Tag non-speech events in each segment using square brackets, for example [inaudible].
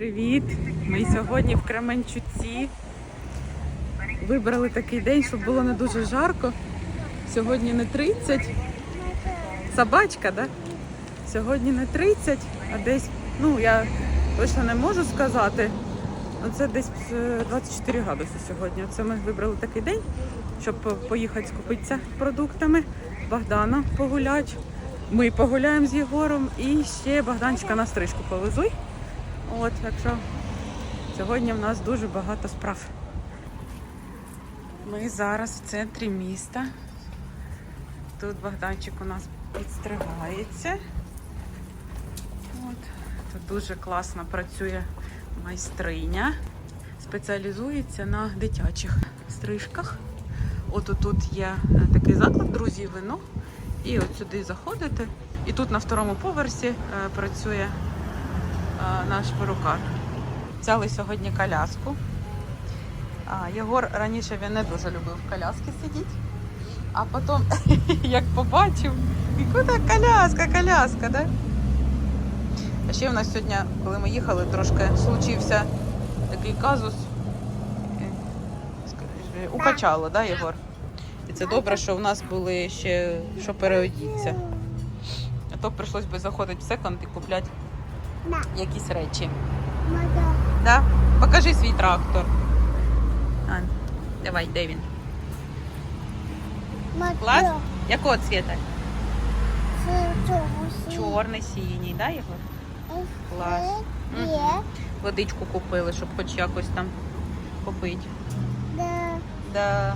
Привіт! Ми сьогодні в Кременчуці. Вибрали такий день, щоб було не дуже жарко. Сьогодні не 30. Собачка, да? Сьогодні не 30, а десь, ну я точно не можу сказати. але Це десь е, 24 градуси сьогодні. Це ми вибрали такий день, щоб поїхати скупитися продуктами. Богдана погулять. Ми погуляємо з Єгором і ще Богданчика на стрижку повезли. От, так сьогодні в нас дуже багато справ. Ми зараз в центрі міста. Тут Богданчик у нас підстригається. От. Тут дуже класно працює майстриня. Спеціалізується на дитячих стрижках. От тут є такий заклад, друзі, вино. І от сюди заходите. І тут на второму поверсі е, працює наш перукар. Взяли сьогодні коляску. Єгор раніше він не дуже любив коляски сидіти. А потім, [laughs] як побачив, яка коляска, коляска, да? А ще в нас сьогодні, коли ми їхали, трошки случився такий казус. Е, Укачало, да, Єгор? І це добре, що в нас були ще що переодіться. А то прийшлось би заходити в секонд і купляти якісь речі. Да? Покажи свій трактор. Ань, давай, де він? Клас? Якого цвіта? Чорний, синій, да, Єгор? Клас. Мгм. Водичку купили, щоб хоч якось там попити. Да.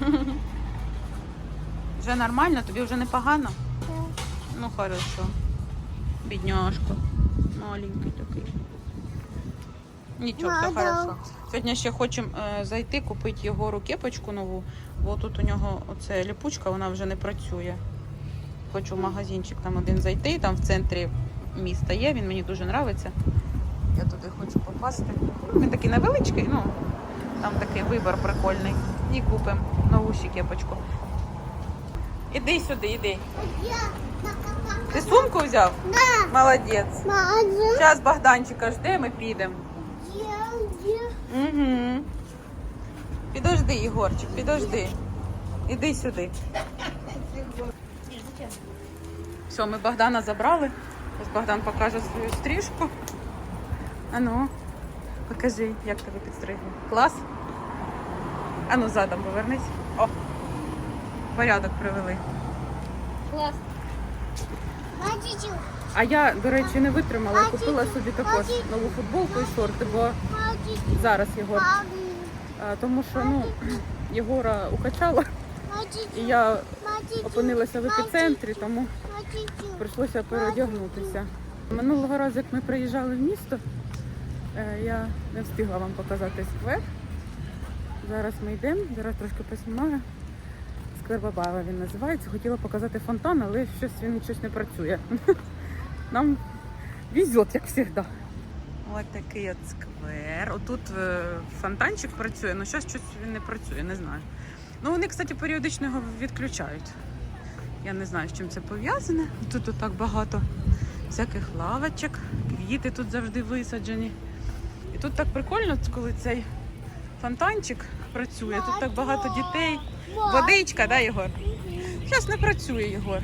[laughs] Вже нормально, тобі вже не погано? Ну хорошо. Бідняшка. Маленький такий. Нічого, все хорошо. Сьогодні ще хочемо е, зайти, купити Єгору кепочку нову, бо тут у нього оце ліпучка, вона вже не працює. Хочу в магазинчик там один зайти, там в центрі міста є, він мені дуже подобається. Я туди хочу попасти. Він такий невеличкий, ну там такий вибір прикольний. І купимо нову ще кепочку. Іди сюди, іди. Ти сумку взяв? Молодець. Зараз Богданчика жде, ми підемо. Угу. Підожди, Єгорчик, підожди. Іди сюди. Все, ми Богдана забрали. Ось Богдан покаже свою стрижку. Ану, покажи, як тебе підстригли. Клас? Ану, задом повернись. О! Порядок привели. Клас. А я, до речі, не витримала. Купила собі також нову футболку і шорти, бо зараз. А, тому що ну, [clears throat] Єгора укачало, і я опинилася в епіцентрі, тому прийшлося переодягнутися. Минулого разу, як ми приїжджали в місто, е, я не встигла вам показати сквер. Зараз ми йдемо, зараз трошки поснімаю. Бабаєва він називається. Хотіла показати фонтан, але щось він щось не працює. [laughs] Нам везет, як завжди. Ось такий от сквер. Отут е, фонтанчик працює, але зараз щось він не працює, не знаю. Ну вони, кстати, періодично його відключають. Я не знаю, з чим це пов'язане. Тут так багато всяких лавочок, квіти тут завжди висаджені. І тут так прикольно, коли цей фонтанчик працює. Тут так багато дітей. Водичка, да, Єгор? Зараз не працює Єгор.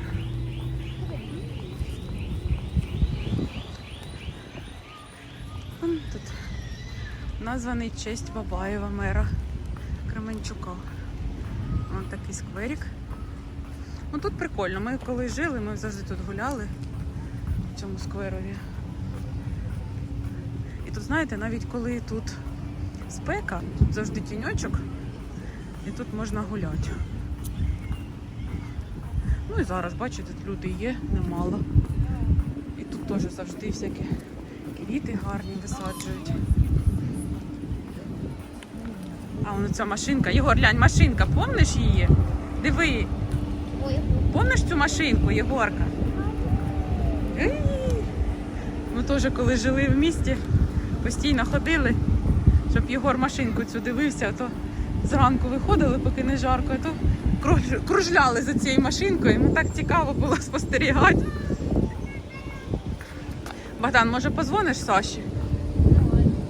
Тут названий честь Бабаєва мера Кременчука. Ось такий скверик. Ну тут прикольно. Ми коли жили, ми завжди тут гуляли в цьому скверові. І тут, знаєте, навіть коли тут спека, тут завжди тіньочок, і тут можна гуляти. Ну і зараз, бачите, тут люди є, немало. І тут теж завжди всякі квіти гарні висаджують. А воно ця машинка. Єгор, глянь, машинка, помниш її? Диви, помниш цю машинку, Єгорка? Ми теж коли жили в місті, постійно ходили, щоб Єгор машинку цю дивився, то зранку виходили, поки не жарко, а то круж- кружляли за цією машинкою. Йому так цікаво було [laughs] спостерігати. Богдан, може позвониш Саші?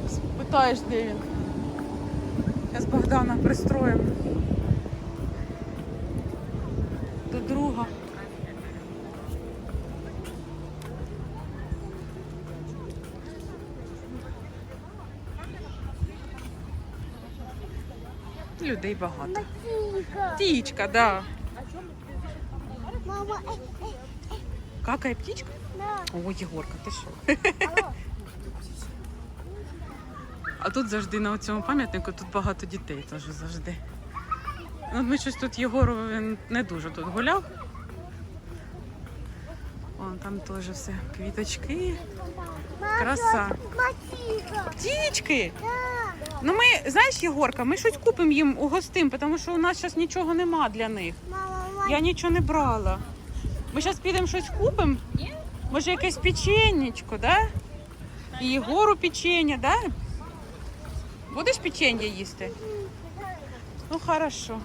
Спитаєш, де він. Зараз Богдана пристроїмо. Людей багато. Птічка, да. Мама, э, э, Какає птічка? да. О, Єгорка, ти що? Алло. А тут завжди на цьому пам'ятнику тут багато дітей теж завжди. Ну, ми щось тут Єгору він не дуже тут гуляв. Вон там теж все. Квіточки. Краса. Птічки! Да. Ну ми, знаєш, Єгорка, ми щось купимо їм угостим, тому що у нас зараз нічого нема для них. Я нічого не брала. Ми зараз підемо щось купимо. Може якесь печенечко, да? І Єгору печення, да? Будеш печення їсти? Ну, хорошо.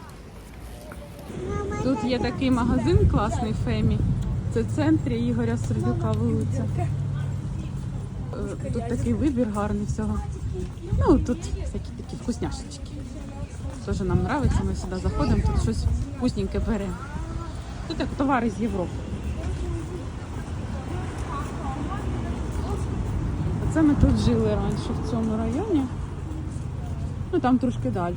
Тут є такий магазин класний Фемі. Це в центрі Ігоря Сердюка вулиця. Е, Тут такий вибір гарний всього. Ну, тут всякі такі вкусняшечки. Теж нам подобається, ми сюди заходимо, тут щось вкусненьке беремо. Тут як товари з Європи. Оце ми тут жили раніше в цьому районі. Ну там трошки далі.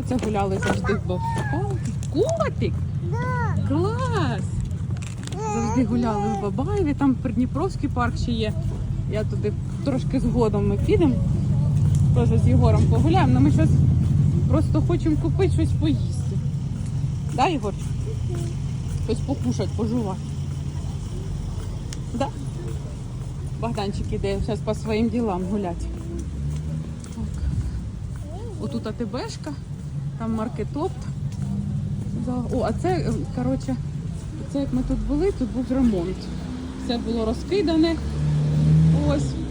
Оце гуляли завжди в Бабаї. Котик! Да. Клас! Завжди гуляли в Бабаєві, там Придніпровський парк ще є. Я туди трошки згодом ми підемо. Теж з Єгором погуляємо, але ми щось просто хочемо купити щось поїсти. Да, Єгор? Щось покушати, пожувати. Да? Богданчик іде зараз по своїм ділам гуляти. Отут АТБшка, там маркетопт. О, а це, е, коротше, це як ми тут були, тут був ремонт. Все було розкидане. Ось.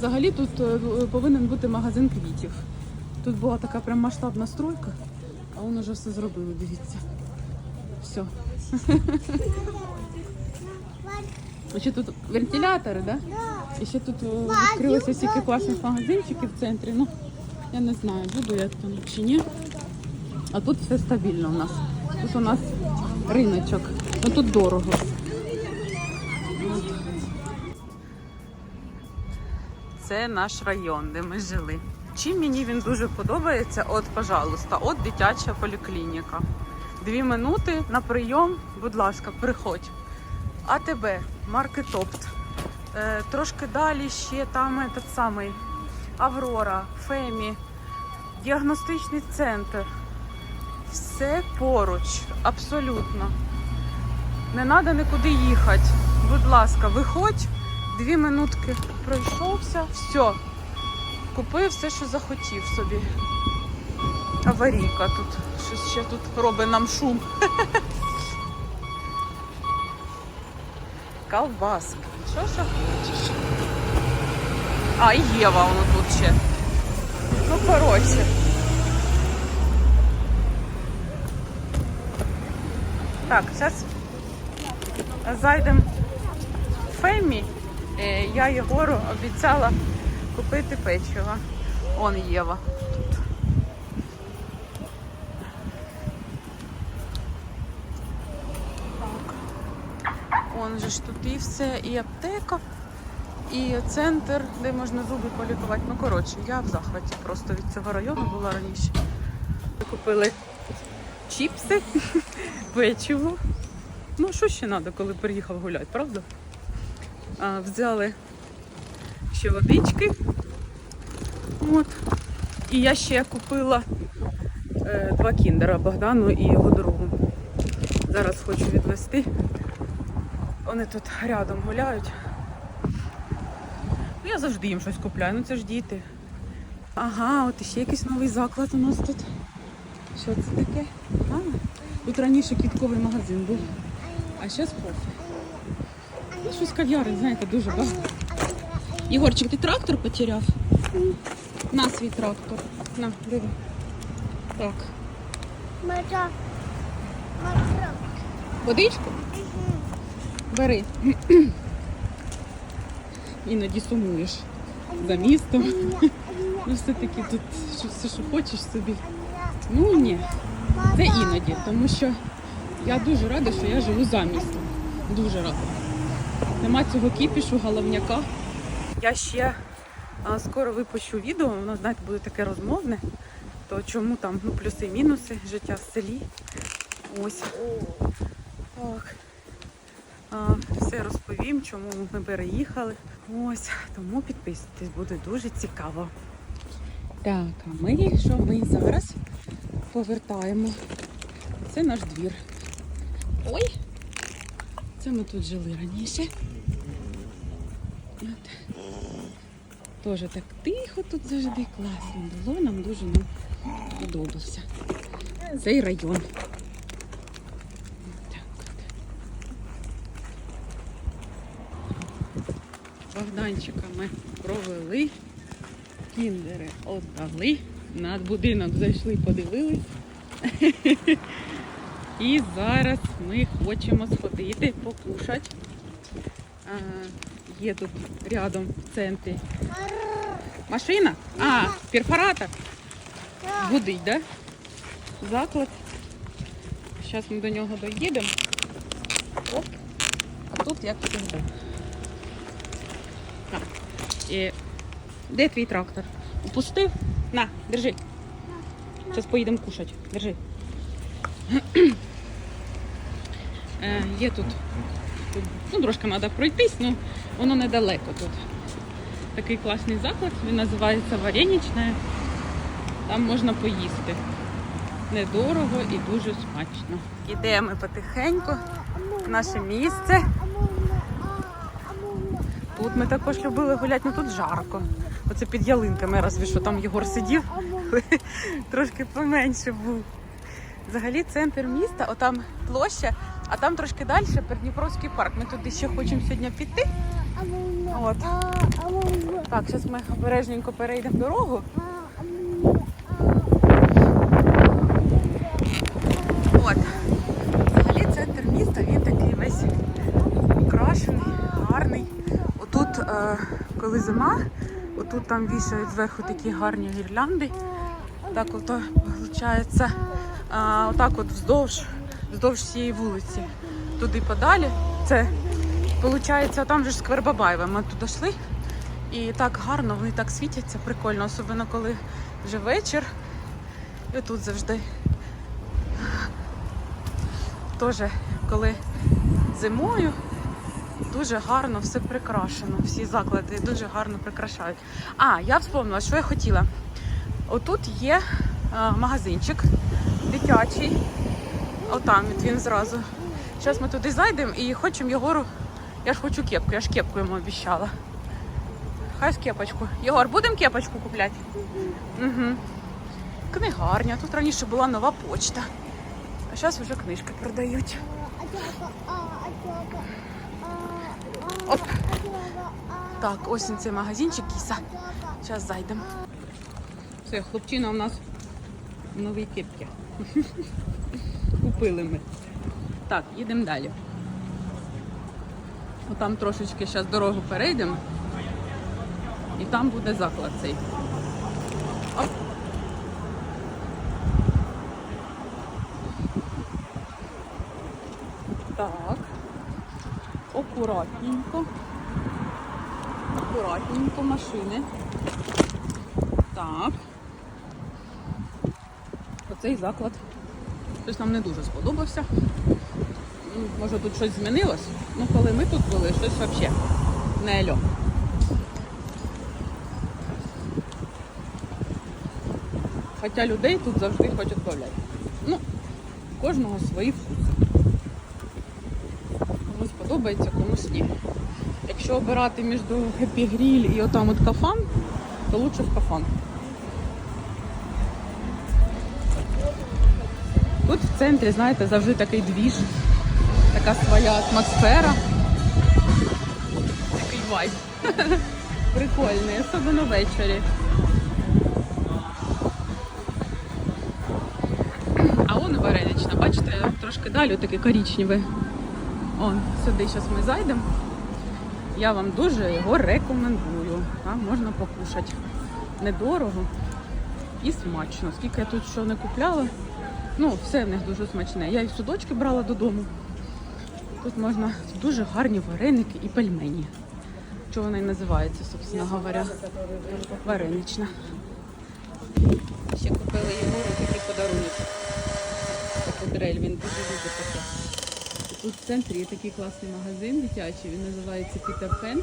Взагалі тут е, повинен бути магазин квітів. Тут була така прям масштабна стройка, а вони вже все зробили, дивіться. Все. [laughs] Ще тут вентилятори, да? І ще тут е, відкрилося стільки класних магазинчиків в центрі. Ну, я не знаю, буду я там чи ні. А тут все стабільно у нас. Тут у нас риночок. Ну тут дорого. Це наш район, де ми жили. Чим мені він дуже подобається, от, пожалуйста, от дитяча поліклініка. Дві минути на прийом, будь ласка, приходь. АТБ, маркетопт. Е, трошки далі ще там этот самий Аврора, Фемі, діагностичний центр. Все поруч, абсолютно. Не треба нікуди їхати. Будь ласка, виходь, дві минутки пройшовся, все. Купив все, що захотів собі. Аварійка тут. Щось ще тут робить нам шум. [laughs] Колбаски. Що ще хочеш? А, Єва воно тут ще. Ну, коротше. Так, зараз зайдемо в Фемі. Е, Я Єгору обіцяла купити печиво. Он Єва тут. Он же ж тут і все, і аптека, і центр, де можна зуби полікувати. Ну, коротше, я в захваті просто від цього району була раніше. Купили чіпси, [laughs] печиво. Ну, що ще треба, коли приїхав гуляти, правда? А, взяли ще водички. От. І я ще купила е, два кіндера Богдану і його другу. Зараз хочу відвести. Вони тут рядом гуляють. Ну, Я завжди їм щось купляю, ну це ж діти. Ага, от ще якийсь новий заклад у нас тут. Що це таке? А, тут раніше квітковий магазин був. А зараз кофе. Ну, Щось кав'ярень, знаєте, дуже багато. Єгорчик, ти трактор потеряв? На свій трактор. На, диви. Так. Водичку? Бери. іноді сумуєш за містом. [laughs] Ну, все-таки тут все, що хочеш собі. Ну ні, це іноді, тому що я дуже рада, що я живу за містом. Дуже рада. Нема цього кіпішу, головняка. Я ще а, скоро випущу відео, воно, знаєте, буде таке розмовне. То чому там ну, плюси і мінуси життя в селі. Ось. Так. А, все розповім, чому ми переїхали. Ось, тому підписуйтесь, буде дуже цікаво. Так, а ми що ми зараз повертаємо. Це наш двір. Ой! Це ми тут жили раніше. От. Тоже так тихо тут завжди класно було, нам дуже нам подобався. Цей район. Богданчика ми провели, кіндери віддали, над будинок зайшли, подивились. [laughs] І зараз ми хочемо сходити, покушати. Є тут рядом в центрі машина. А, перфоратор. Гудить, да? Заклад. Зараз ми до нього доїдемо. Оп. А тут як завжди. І... Де твій трактор? Упустив? На, держи. Зараз поїдемо кушати. Держи. Е, є тут, ну, трошки треба пройтись, але воно недалеко тут. Такий класний заклад, він називається Вареничне. Там можна поїсти. Недорого і дуже смачно. Йдемо потихеньку в наше місце. Тут ми також любили гуляти, ну тут жарко. Оце під ялинками, разві що там Єгор сидів, [laughs] трошки поменше був. Взагалі центр міста, отам площа, а там трошки далі Придніпровський парк. Ми туди ще хочемо сьогодні піти. От. Так, зараз ми обережненько перейдемо дорогу. От. Взагалі центр міста, він такий весь украшений, гарний. Отут, е, коли зима, отут там вішають зверху такі гарні гірлянди. Так от виходить, отак от вздовж, вздовж цієї вулиці. Туди подалі. Це виходить, там же ж сквер. Ми туди йшли. І так гарно, вони так світяться, прикольно, особливо коли вже вечір. І тут завжди. Теж коли зимою дуже гарно все прикрашено. Всі заклади дуже гарно прикрашають. А, я вспомнила, що я хотіла. Отут є е, магазинчик дитячий. Отам от він зразу. Зараз ми туди зайдемо і хочемо Єгору. Я ж хочу кепку, я ж кепку йому обіцяла. Хай з кепочку. Єгор, будемо кепочку купляти? Угу. Книгарня. Тут раніше була нова почта. А зараз вже книжки продають. Оп. Так, ось цей магазинчик кіса. Зараз зайдемо. Все, хлопчина у нас нові кепки. Купили. Так, їдемо далі. Отам трошечки зараз дорогу перейдемо. І там буде заклад цей. Оп. Так. Акуратненько. Акуратненько машини. Так. Оцей заклад. Щось нам не дуже сподобався. Ну, Може тут щось змінилось. Ну, коли ми тут були, щось взагалі не альо. Хоча людей тут завжди хочуть відбавляти. Ну, кожного свої вкуси. Комусь подобається, комусь ні. Якщо обирати між Grill і отам от кафан, то лучше в кафан. Тут в центрі, знаєте, завжди такий двіж, така своя атмосфера. Такий вайб. [laughs] Прикольний, особливо ввечері. А он варенична, бачите, трошки далі таке коричневе. Он, сюди зараз ми зайдемо. Я вам дуже його рекомендую. Там можна покушати. Недорого і смачно. Скільки я тут що не купляла, ну, все в них дуже смачне. Я і судочки брала додому. Тут можна дуже гарні вареники і пельмені. Чого вона і називається, собственно говоря. Варенична. Ще купили йому такий подарунок. Таку дрель, він дуже любить таке. Тут в центрі є такий класний магазин дитячий, він називається Peter Pan.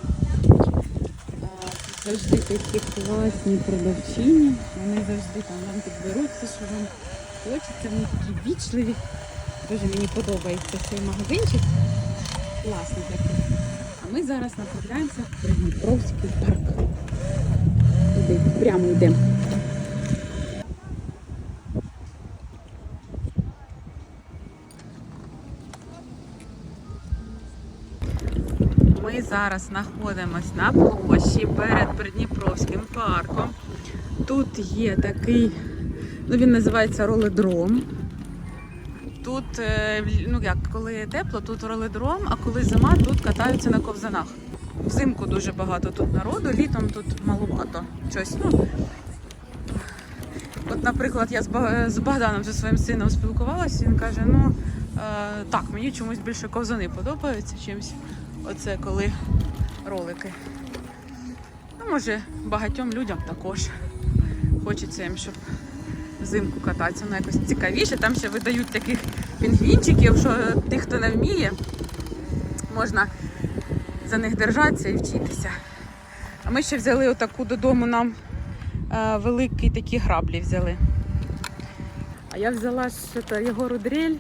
Завжди такі класні продавчині. Вони завжди там вам підберуть що вам хочеться. Вони такі вічливі. Дуже мені подобається цей магазинчик. Класний такий. А ми зараз направляємося в Придніпровський парк. Туди, прямо йдемо. Ми зараз знаходимося на площі перед Придніпровським парком. Тут є такий, ну він називається роледром. Тут, е, ну як, коли тепло, тут роледром, а коли зима, тут катаються на ковзанах. Взимку дуже багато тут народу, літом тут малувато. Щось, ну, От, наприклад, я з Богданом зі своїм сином спілкувалася, він каже: ну е, так, мені чомусь більше ковзани подобаються, чимось. Оце коли ролики. Ну, може, багатьом людям також. Хочеться їм, щоб взимку кататися. Воно якось цікавіше. Там ще видають таких пінгвінчиків, що тих, хто не вміє, можна за них держатися і вчитися. А ми ще взяли отаку додому нам е, великі такі граблі взяли. А я взяла ж це, Єгору дрель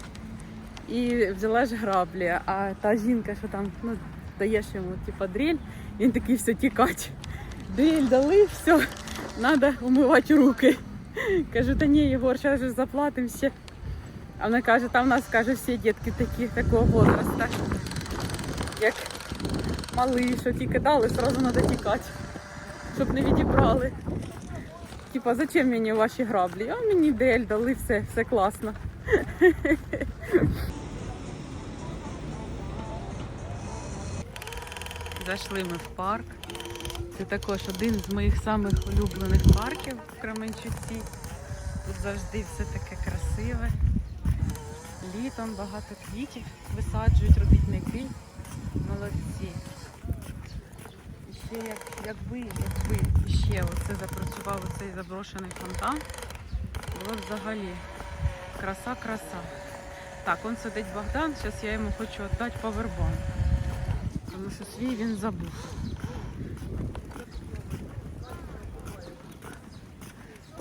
і взяла ж граблі. А та жінка, що там ну, даєш йому типа дрель, він такий все тікать. Дрель дали, все, треба умивати руки. Кажу, та ні, Єгор, зараз же заплатимо. А вона каже, там в нас каже, всі дітки такі, такого возрасту, як мали, що тільки дали, одразу треба тікати, щоб не відібрали. Типа, зачем мені ваші граблі? А мені дель дали, все, все класно. Зайшли ми в парк. Це також один з моїх самих улюблених парків в Кременчуці. Тут завжди все таке красиве. Літом багато квітів висаджують робітники. Молодці. І ще як, якби, якби ще оце запрацював оцей заброшений фонтан, було взагалі краса-краса. Так, он сидить Богдан, зараз я йому хочу віддати павербанк. Тому що свій він забув.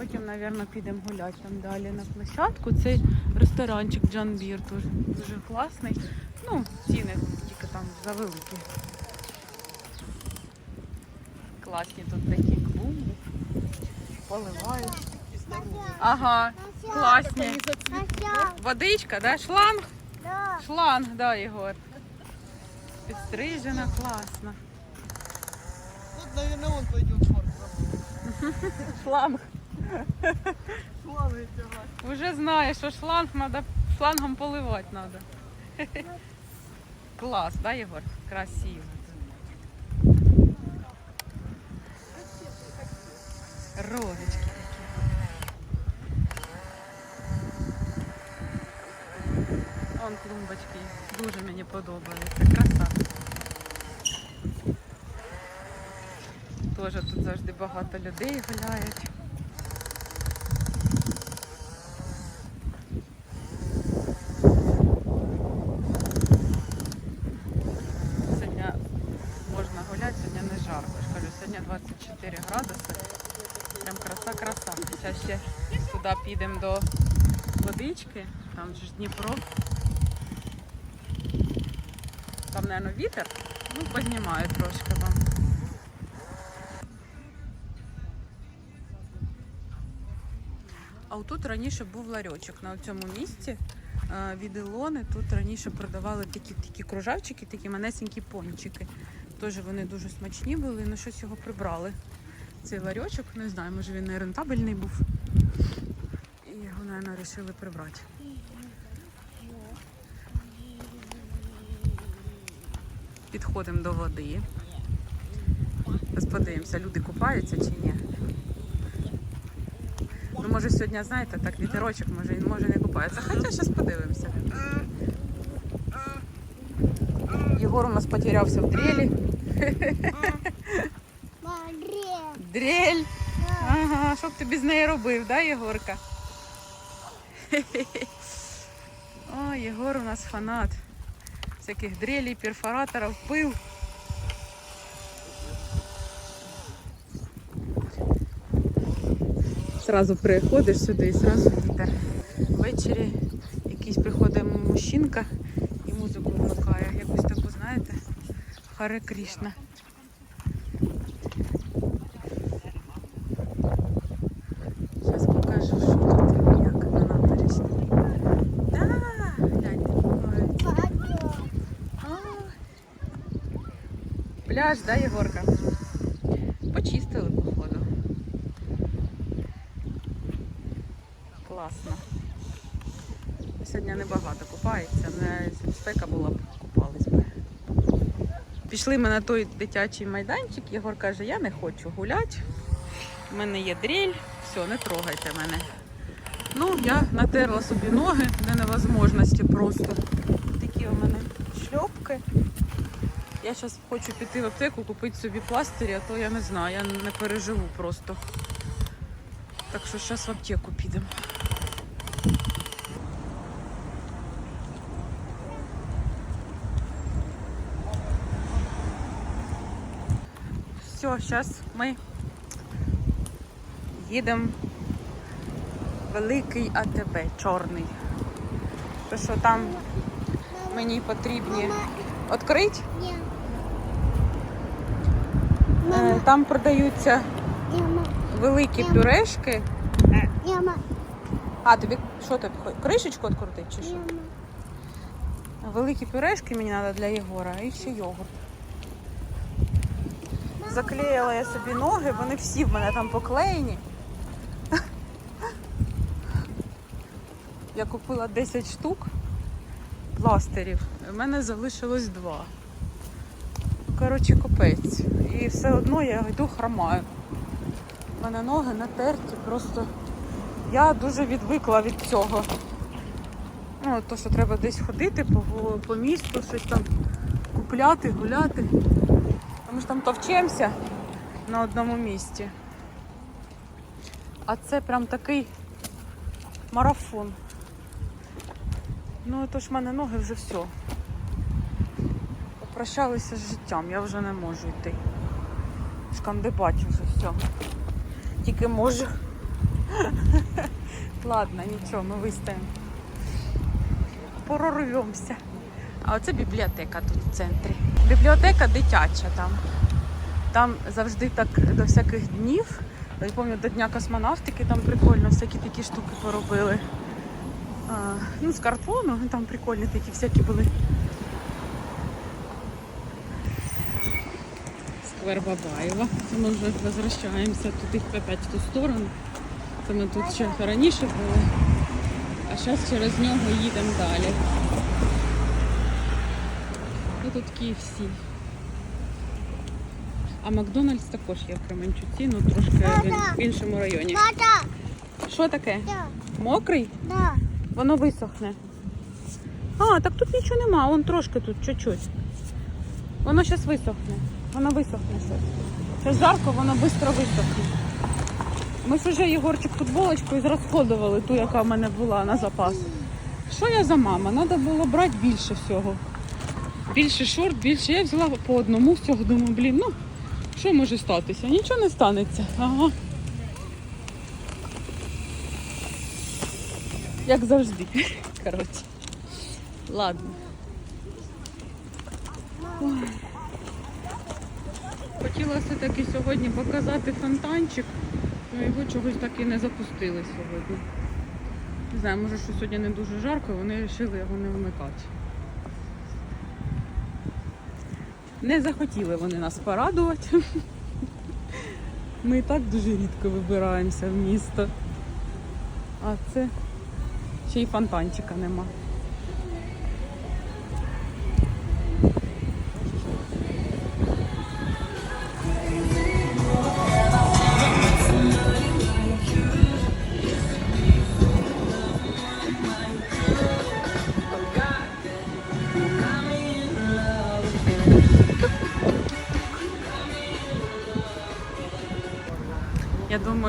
Потім, мабуть, підемо гуляти там далі на площадку. Цей ресторанчик Джан Бір дуже, дуже класний. Ну, ціни тільки там завеликі. Класні тут такі клумби. Поливають. Ага, класні. Водичка, да? Шланг? Шланг, да, Єгор. Підстрижена, класно. Тут, наверное, он пойдет в парк. Шланг. Плавает тягать. Уже знаєш, що шланг надо шлангом поливати треба. Клас, да, Єгор? Красиво. Розочки такі. Вон клумбочки. Дуже мені подобаються. Краса. Теж тут завжди багато людей гуляють. Сьогодні можна гуляти, сьогодні не жарко. Я ж кажу, сьогодні 24 градуси. Прям краса-краса. Зараз ще туди підемо до водички, там же ж Дніпро. Там, мабуть, вітер. Ну, познімаю трошки вам. А отут раніше був ларьочок на цьому місці. е, Від Ілони тут раніше продавали такі такі кружавчики, такі манесенькі пончики. Теж вони дуже смачні були, але щось його прибрали. Цей ларьочок, не знаю, може він не рентабельний був. І вирішили прибрати. Підходимо до води. Зараз подивимося, люди купаються чи ні. Ну, може, сьогодні, знаєте, так вітерочок, може, може не купається. Хоча зараз подивимося. Єгор у нас потерявся в дрелі. Марія. Дрель! Ага, що б ти без неї робив, да, Єгорка? [laughs] О, Єгор у нас фанат. Всяких дрелей, перфораторів, пил. Сразу приходиш сюди і сразу вітер. Ввечері якийсь приходить мужчинка і музику вмикає. Якусь таку, знаєте, Харе Крішна. Зараз покажу, що тут, як на набережні. Да, гляньте, купаються. Папа. Ой. Пляж, да, Єгорка? Почистили, походу. Класно. Сьогодні небагато купається, не спека була б, купались би. Пішли ми на той дитячий майданчик. Єгор каже, я не хочу гуляти. У мене є дріль, все, не трогайте мене. Ну, я натерла собі ноги до невозможності просто. Такі у мене шльопки. Я зараз хочу піти в аптеку, купити собі пластирі, а то я не знаю, я не переживу просто. Так що зараз в аптеку підемо. Все, зараз ми їдемо в великий АТБ, чорний. То що там мені потрібні відкрити. Ні. Е. Там продаються великі пюрешки. А, тобі що тобі? Кришечку відкрутити чи що? Великі пюрешки мені треба для Єгора і ще йогурт. Заклеїла я собі ноги, вони всі в мене там поклеєні. Я купила 10 штук пластирів. У мене залишилось два. Коротше, капець. І все одно я йду хромаю. У мене ноги натерті, просто я дуже відвикла від цього. Ну, то, що треба десь ходити по, по місту, щось там купляти, гуляти. Тому що там товчемося на одному місці. А це прям такий марафон. Ну, то ж в мене ноги вже все. Попрощалися з життям, я вже не можу йти. Шкандибать вже все. Тільки можу. [laughs] Ладно, нічого, ми вистоїмо прорвемося. А оце бібліотека тут в центрі. Бібліотека дитяча там. Там завжди так до всяких днів. Я пам'ятаю, до Дня космонавтики там прикольно всякі такі штуки поробили. А, ну, з картону, ну, там прикольні такі всякі були. Сквер Бабаєва. Це Ми вже возвращаємося туди опять в ту сторону. Це ми тут ще раніше були. А зараз через нього їдемо далі. І тут KFC. А Макдональдс також є в Кременчуці, ну трошки в іншому районі. Що таке? Да. Мокрий? Да. Воно висохне. А, так тут нічого нема, вон трошки тут, чуть-чуть. Воно зараз висохне. Воно висохне щось. Зараз жарко, воно швидко висохне. Ми ж вже Єгорчик футболочку зрозходували, ту, яка в мене була на запас. Що я за мама? Треба було брати більше всього. Більше шорт, більше. Я взяла по одному всього. Думаю, блін, ну що може статися? Нічого не станеться. Ага. Як завжди. [laughs] Коротше. Ладно. Ой. Хотіла все-таки сьогодні показати фонтанчик, але його чогось так і не запустили сьогодні. Не знаю, може, що сьогодні не дуже жарко, вони вирішили його не вмикати. Не захотіли вони нас порадувати. Ми і так дуже рідко вибираємося в місто. А це ще й фонтанчика нема.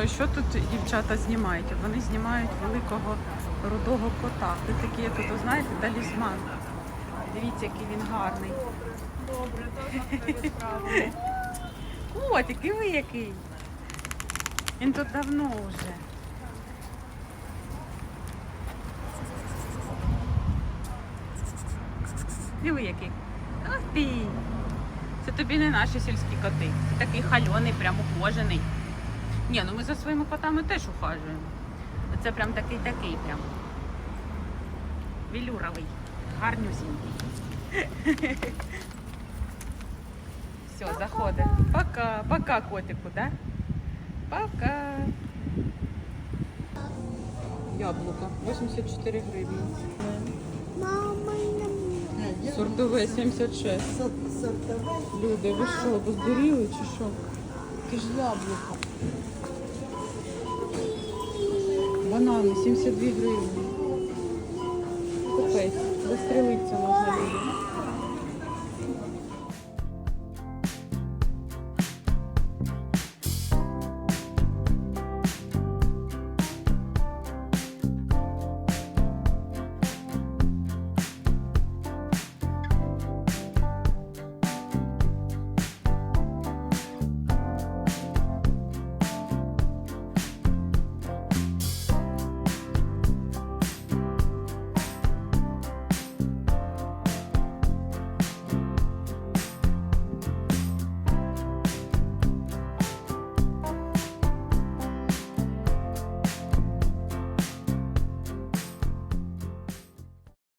Що тут дівчата знімають? Вони знімають великого рудого кота. Тут такий, як тут, знаєте, талісман. Дивіться, який він гарний. Добре, то. Котик, і ви який. Він тут давно вже. Диви який. Ах ти. Це тобі не наші сільські коти. Це такий хальоний, прям ухожений. Ні, ну ми за своїми котами теж ухажуємо. Це прям такий такий прям. Вілюровий. Гарнюсінький. [laughs] Все, заходимо. Пока, пока, котику, да? Пока. Яблуко 84 гривні. Мама, я Сортове 76. Люди, ви що, поздуріли чи що? Це ж яблуко. Банани 72 гривні. Купець. Застрелитися можна люди.